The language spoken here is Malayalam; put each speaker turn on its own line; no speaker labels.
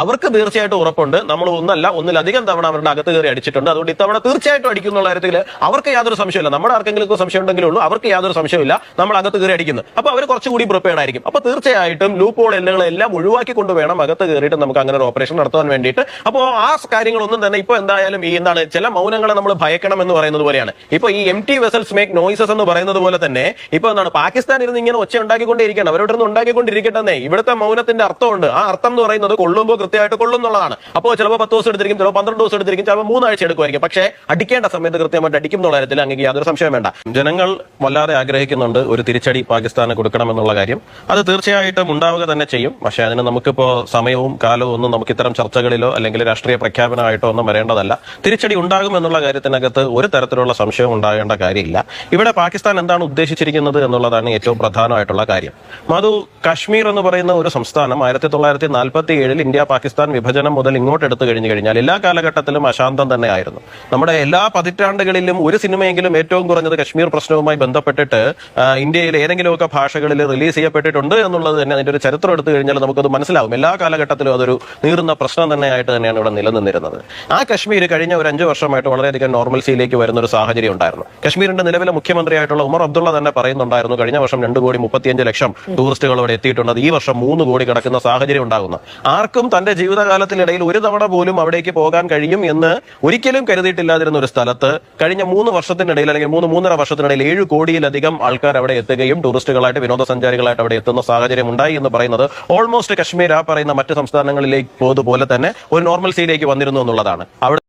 അവർക്ക് തീർച്ചയായിട്ടും ഉറപ്പുണ്ട്. നമ്മൾ ഒന്നല്ല ഒന്നിലധികം തവണ അവരുടെ അകത്ത് കയറി അടിച്ചിട്ടുണ്ട്. അതുകൊണ്ട് ഇത്തവണ തീർച്ചയായിട്ടും അടിക്കും എന്നുള്ള കാര്യത്തിൽ അവർക്ക് യാതൊരു സംശയമില്ല നമ്മുടെ ആർക്കെങ്കിലും സംശയം ഉണ്ടെങ്കിലേ ഉള്ളൂ. അവർക്ക് യാതൊരു സംശയമില്ല നമ്മൾ അകത്ത് കയറി അടിക്കുന്നു. അപ്പൊ അവർ കുറച്ചുകൂടി പ്രിപ്പയർഡ് ആയിരിക്കും. അപ്പൊ തീർച്ചയായിട്ടും ലൂപ്പ് ഹോൾ എല്ലാം ഒഴിവാക്കി കൊണ്ടുവേണം അകത്ത് കയറിയിട്ട് നമുക്ക് അങ്ങനെ ഒരു ഓപ്പറേഷൻ നടത്താൻ വേണ്ടിയിട്ട്. അപ്പോൾ ആ കാര്യങ്ങളൊന്നും തന്നെ ഇപ്പൊ എന്തായാലും ഈ എന്താണ് ചില മൗനങ്ങളെ നമ്മൾ ഭയക്കണം എന്ന് പറയുന്നത് പോലെയാണ്. ഇപ്പൊ ഈ M T vessels make noises എന്ന് പറയുന്നത് പോലെ തന്നെ ഇപ്പൊ എന്താണ് പാകിസ്ഥാൻ ഇരുന്ന് ഇങ്ങനെ ഒച്ച ഉണ്ടാക്കിക്കൊണ്ടിരിക്കണം അവരോട് ഇരുന്ന് ഉണ്ടാക്കിക്കൊണ്ടിരിക്കട്ടെ ഇവിടുത്തെ മൗനത്തിന്റെ അർത്ഥമുണ്ട്. ആ അർത്ഥം എന്ന് പറയുന്നത് കൊള്ളുമ്പോൾ കൃത്യമായിട്ട് കൊള്ളുന്നുള്ളതാണ്. അപ്പോൾ ചിലപ്പോൾ പത്ത് ദിവസം എടുത്തിരിക്കും ചിലപ്പോൾ പന്ത്രണ്ട് ദിവസം എടുത്തിരിക്കും ചിലപ്പോൾ മൂന്നാഴ്ച എടുക്കുമായിരിക്കും. പക്ഷേ അടിക്കേണ്ട സമയത്ത് കൃത്യമായിട്ട് അടിക്കും എന്നുള്ള കാര്യത്തിൽ അങ്ങനെ യാതൊരു സംശയം വേണ്ട. ജനങ്ങൾ വല്ലാതെ ആഗ്രഹിക്കുന്നുണ്ട് ഒരു തിരിച്ചടി പാകിസ്ഥാന് കൊടുക്കണമെന്നുള്ള കാര്യം. അത് തീർച്ചയായിട്ടും ഉണ്ടാവുക തന്നെ ചെയ്യും. പക്ഷേ അതിന് നമുക്കിപ്പോ സമയവും കാലവും ഒന്നും നമുക്ക് ഇത്തരം ചർച്ചകളിലോ അല്ലെങ്കിൽ രാഷ്ട്രീയ പ്രഖ്യാപനമായിട്ടോ ഒന്നും വരേണ്ടതല്ല. തിരിച്ചടി ഉണ്ടാകും എന്നുള്ള കാര്യത്തിനകത്ത് ഒരു തരത്തിലുള്ള സംശയം ഉണ്ടാകേണ്ട കാര്യമില്ല. ഇവിടെ പാകിസ്ഥാൻ എന്താണ് ഉദ്ദേശിച്ചിരിക്കുന്നത് എന്നുള്ളതാണ് ഏറ്റവും പ്രധാനമായിട്ടുള്ള കാര്യം. മധു കാശ്മീർ എന്ന് പറയുന്ന ഒരു സംസ്ഥാനം ആയിരത്തി തൊള്ളായിരത്തി നാൽപ്പത്തി ഏഴിൽ ഇന്ത്യ പാകിസ്ഥാൻ വിഭജനം മുതൽ ഇങ്ങോട്ട് എടുത്തു കഴിഞ്ഞു കഴിഞ്ഞാൽ എല്ലാ കാലഘട്ടത്തിലും അശാന്തം തന്നെ ആയിരുന്നു നമ്മുടെ എല്ലാ പതിറ്റാണ്ടുകളിലും ഒരു സിനിമയെങ്കിലും ഏറ്റവും കുറഞ്ഞത് കശ്മീർ പ്രശ്നവുമായി ബന്ധപ്പെട്ടിട്ട് ഇന്ത്യയിൽ ഏതെങ്കിലുമൊക്കെ ഭാഷകളിൽ റിലീസ് ചെയ്യപ്പെട്ടിട്ടുണ്ട് എന്നുള്ളത് തന്നെ അതിന്റെ ഒരു ചരിത്രം എടുത്തു കഴിഞ്ഞാൽ നമുക്കത് മനസ്സിലാവും. എല്ലാ കാലഘട്ടത്തിലും അതൊരു നീറുന്ന പ്രശ്നം തന്നെയായിട്ട് തന്നെയാണ് ഇവിടെ നിലനിന്നിരുന്നത്. ആ കശ്മീർ കഴിഞ്ഞ ഒരു അഞ്ചു വർഷമായിട്ട് വളരെയധികം നോർമൽസിയിലേക്ക് വരുന്ന ഒരു സാഹചര്യം ഉണ്ടായിരുന്നു. കശ്മീരിന്റെ നിലവിലെ മുഖ്യമന്ത്രിയായിട്ടുള്ള ഉമർ അബ്ദുള്ള തന്നെ പറയുന്നുണ്ടായിരുന്നു കഴിഞ്ഞ വർഷം രണ്ട് കോടി മുപ്പത്തിയഞ്ച് ലക്ഷം ടൂറിസ്റ്റുകൾ അവിടെ എത്തിയിട്ടുണ്ട്. ഈ വർഷം മൂന്ന് കോടി കിടക്കുന്ന സാഹചര്യം ഉണ്ടാകുന്നു. ആർക്കും തന്റെ ജീവിതകാലത്തിനിടയിൽ ഒരു തവണ പോലും അവിടേക്ക് പോകാൻ കഴിയും എന്ന് ഒരിക്കലും കരുതിയിട്ടില്ലാതിരുന്ന ഒരു സ്ഥലത്ത് കഴിഞ്ഞ മൂന്ന് വർഷത്തിനിടയിൽ അല്ലെങ്കിൽ മൂന്ന് മൂന്നര വർഷത്തിനിടയിൽ ഏഴ് കോടിയിലധികം ആൾക്കാർ അവിടെ എത്തുകയും ടൂറിസ്റ്റുകളായിട്ട് വിനോദസഞ്ചാരികളായിട്ട് അവിടെ എത്തുന്ന സാഹചര്യം ഉണ്ടായി എന്ന് പറയുന്നത് ഓൾമോസ്റ്റ് കശ്മീർ ആ പറയുന്ന മറ്റ് സംസ്ഥാനങ്ങളിലേക്ക് പോയതുപോലെ തന്നെ ഒരു നോർമൽ സീലേക്ക് വന്നിരുന്നു എന്നുള്ളതാണ്. അവിടെ